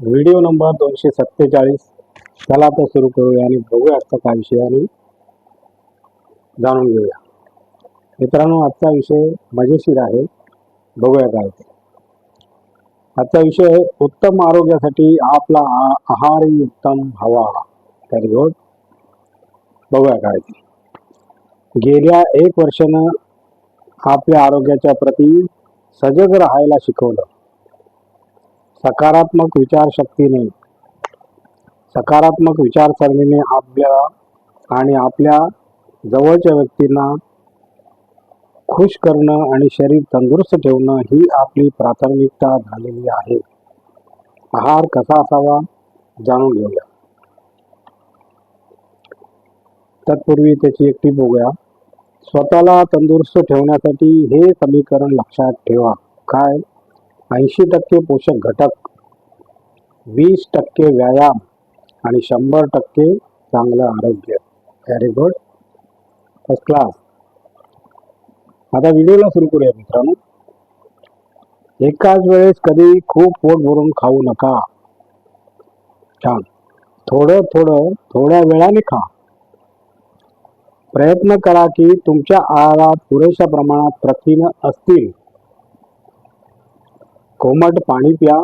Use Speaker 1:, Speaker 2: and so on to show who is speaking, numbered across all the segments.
Speaker 1: Video number दोनशे सत्तेचाळीस. चला तर सुरू करूया आणि बघूया आजचा काय विषय आणि जाणून घेऊया. मित्रांनो आजचा विषय मजेशीर आहे. बघूया काय ते. आजचा विषय उत्तम आरोग्यासाठी आपला आहार आहारही उत्तम हवा तरी गोड बघूया काय ते. गेल्या एक वर्षानं आपल्या आरोग्याच्या प्रती सजग राहायला शिकवलं. सकारात्मक विचारशक्तीने सकारात्मक विचारसरणीने आपल्या आणि आपल्या जवळच्या व्यक्तींना खुश करणं आणि शरीर तंदुरुस्त ठेवणं ही आपली प्राथमिकता झालेली आहे. आहार कसा असावा जाणून घेऊया. तत्पूर्वी त्याची एक टीप बघूया. स्वतःला तंदुरुस्त ठेवण्यासाठी हे समीकरण लक्षात ठेवा. काय? ऐंशी टक्के पोषक घटक वीस टक्के व्यायाम आणि शंभर टक्के चांगलं आरोग्य. व्हेरी गुड फर्स्ट क्लास आता व्हिडिओला सुरू करूया मित्रांनो. एकाच वेळेस कधी खूप पोट भरून खाऊ नका. छान. थोडं थोडं थोड्या वेळाने खा. प्रयत्न करा की तुमच्या आहारात पुरेशा प्रमाणात प्रथिन असतील. कोमट पाणी प्या.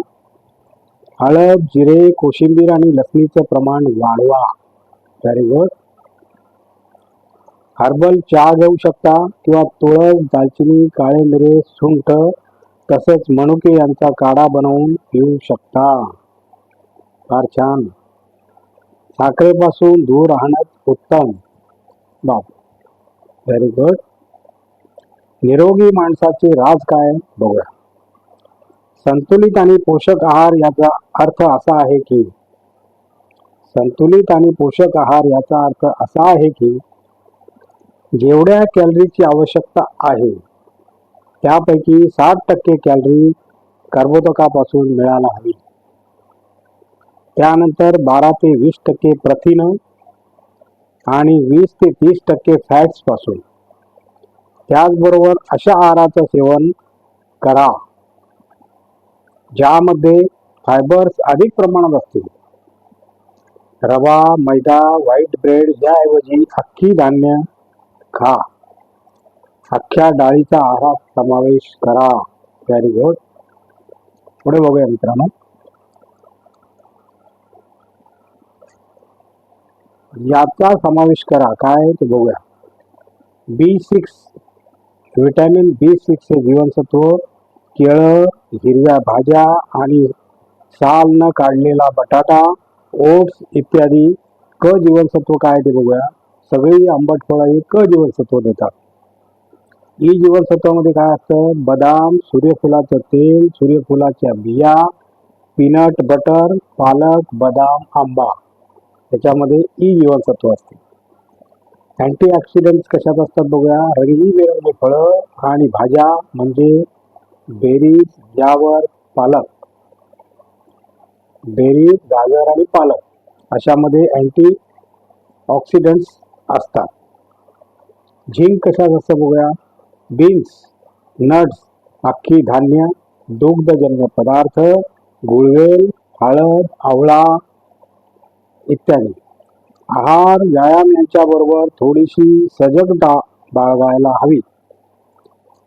Speaker 1: हळद जिरे कोशिंबीर आणि लसणीचं प्रमाण वाढवा. व्हेरी गुड हर्बल चहा घेऊ शकता किंवा तुळस दालचिनी काळे मिरे सुंठ तसेच मनुके यांचा काढा बनवून पिऊ शकता. फार छान. साखरेपासून दूर राहणं उत्तम. बाप. व्हेरी गुड निरोगी माणसाचे राज काय? बघूया. संतुलित आणि पोषक आहार याचा अर्थ असा आहे की संतुलित आणि पोषक आहार याचा अर्थ असा आहे की जेवढ्या कॅलरीची आवश्यकता आहे त्यापैकी साठ टक्के कॅलरी कर्बोदकापासून मिळायला हवी. त्यानंतर बारा ते वीस टक्के प्रथिन आणि वीस ते तीस टक्के फॅट्सपासून. त्याचबरोबर अशा आहाराचं सेवन करा. ज्यामध्ये फायबर्स अधिक प्रमाणात असतील. रवा मैदा व्हाईट ब्रेड याऐवजी अख्खी धान्य खा. अख्ख्या डाळीचा आहारात समावेश करा. व्हेरी गुड पुढे बघूया मित्रांनो. याचा समावेश करा. काय ते बघूया. B six vitamin B six हे जीवनसत्व केळं हिरव्या भाज्या आणि साल न काढलेला बटाटा ओट्स इत्यादी क जीवनसत्व काय ते बघूया. सगळी आंबट फळं ही क जीवनसत्व देतात. ई जीवनसत्वामध्ये काय असतं? बदाम सूर्यफुलाचं तेल सूर्यफुलाच्या बिया पीनट बटर पालक बदाम आंबा त्याच्यामध्ये ई जीवनसत्व असते. अँटीऑक्सिडंट्स कशात असतात बघूया? रंगीबेरंगी फळं आणि भाज्या म्हणजे बेरीज यावर पालक. बेरीज गाजर आणि पालक अशामध्ये अँटी ऑक्सिडंट्स असतात. झिंक कशात असतं बघूया? बीन्स नट्स अख्खी धान्य दुग्धजन्य पदार्थ गुळवेल हळद आवळा इत्यादी. आहार व्यायाम यांच्याबरोबर थोडीशी सजगता बाळगायला हवी.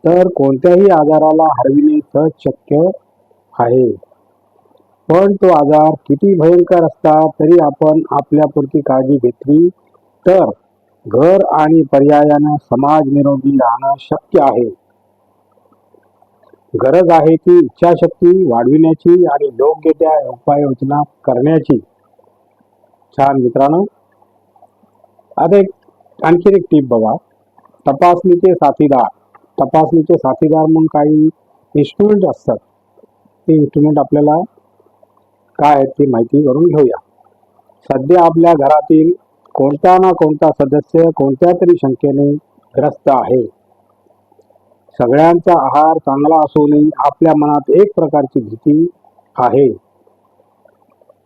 Speaker 1: तर कोणत्याही आजाराला हरविणे सहज शक्य आहे. पण तो आजार किती भयंकर असता तरी आपण आपल्यापुरती काळजी घेतली तर घर आणि पर्यायानं समाज निरोगी राहणं शक्य आहे. गरज आहे ती इच्छाशक्ती वाढविण्याची आणि योग्य त्या उपाययोजना करण्याची. छान मित्रांनो आता एक आणखी एक टीप बघा. तपासणीचे साथीदार. तपासणीचे साथीदार म्हणून काही इन्स्ट्रुमेंट असतात. ते इन्स्ट्रुमेंट आपल्याला काय आहेत ती माहिती करून घेऊया. सध्या आपल्या घरातील कोणता ना कोणता सदस्य कोणत्या तरी शंकेने ग्रस्त आहे. सगळ्यांचा आहार चांगला असूनही आपल्या मनात एक प्रकारची भीती आहे.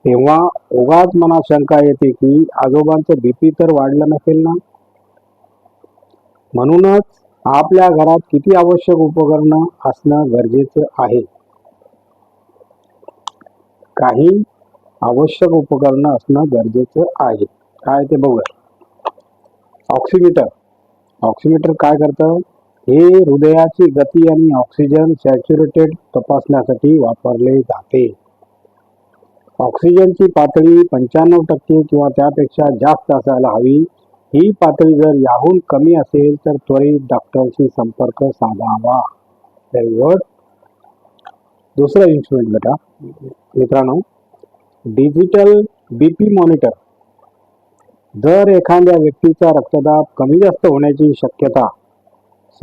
Speaker 1: तेव्हा उगाच मनात शंका येते की आजोबांचं बीपी तर वाढलं नसेल ना? म्हणूनच आपल्या घरात किती आवश्यक उपकरणं असणं गरजेचं आहे? काही आवश्यक उपकरणं असणं गरजेचं आहे. काय ते बघूया. ऑक्सिमीटर. ऑक्सिमीटर काय करतं? हे हृदयाची गती आणि ऑक्सिजन सॅच्युरेटेड तपासण्यासाठी वापरले जाते. ऑक्सिजनची पातळी पंच्याण्णव टक्के किंवा त्यापेक्षा जास्त असायला हवी. ही पातळी जर याहून कमी असेल तर त्वरित डॉक्टरशी संपर्क साधावा. व्हेरी गुड दुसरं इन्स्ट्रुमेंट बेटा मित्रांनो डिजिटल बी पी मॉनिटर जर एखाद्या व्यक्तीचा रक्तदाब कमी जास्त होण्याची शक्यता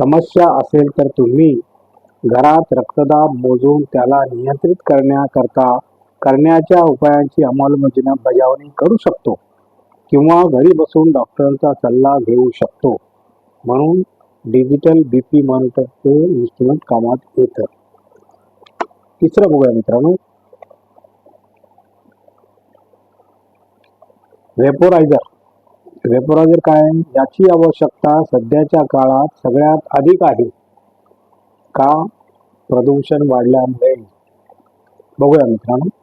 Speaker 1: समस्या असेल तर तुम्ही घरात रक्तदाब मोजून त्याला नियंत्रित करण्याकरता करण्याच्या उपायांची अंमलबजावणी बजावणी करू शकतो. किंवा घरी बसून डॉक्टरांचा सल्ला घेऊ शकतो. म्हणून डिजिटल बीपी मॉनिटरचे इन्स्ट्रुमेंट कामात येतं. तिसरं बघूया मित्रांनो. वेपोरायझर वेपोरायझर काय? याची आवश्यकता सध्याच्या काळात सगळ्यात अधिक आहे. का? प्रदूषण वाढल्यामुळे. बघूया मित्रांनो.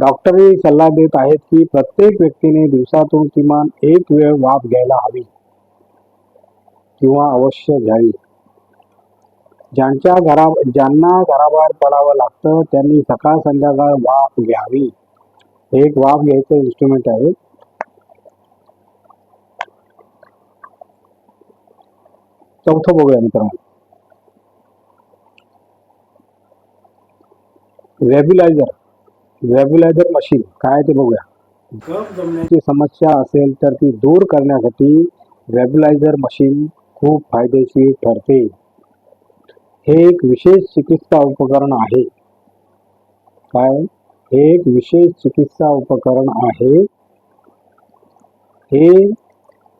Speaker 1: डॉक्टरही सल्ला देत आहेत की प्रत्येक व्यक्तीने दिवसातून किमान एक वेळ वाफ घ्यायला हवी. किंवा अवश्य घ्यावी. ज्यांच्या घरा, ज्यांना घराबाहेर पडावं लागतं, त्यांनी सकाळ संध्याकाळ वाफ घ्यावी. एक वाफ घ्यायचं इन्स्ट्रुमेंट आहे. चौथं बघूया मित्रांनो. वेब्युलायझर वेब्युलायझर मशीन काय ते बघूया. जमण्याची समस्या असेल तर ती दूर करण्यासाठी वेब्युलायझर मशीन खूप फायदेशीर ठरते. हे एक विशेष चिकित्सा उपकरण आहे. काय? हे एक विशेष चिकित्सा उपकरण आहे. हे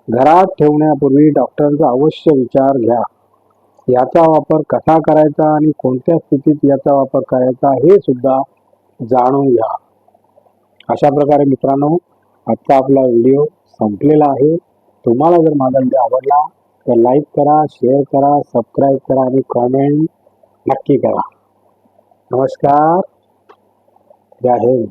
Speaker 1: घरात ठेवण्यापूर्वी डॉक्टरचा अवश्य विचार घ्या. याचा वापर कसा करायचा आणि कोणत्या स्थितीत याचा वापर करायचा हे सुद्धा जाणून घ्या. अशा प्रकारे मित्रांनो आजचा आपला व्हिडिओ संपलेला आहे. तुम्हाला जर माझा व्हिडिओ आवडला तर लाईक करा शेअर करा सबस्क्राईब करा आणि कॉमेंट नक्की करा. नमस्कार. जय हिंद.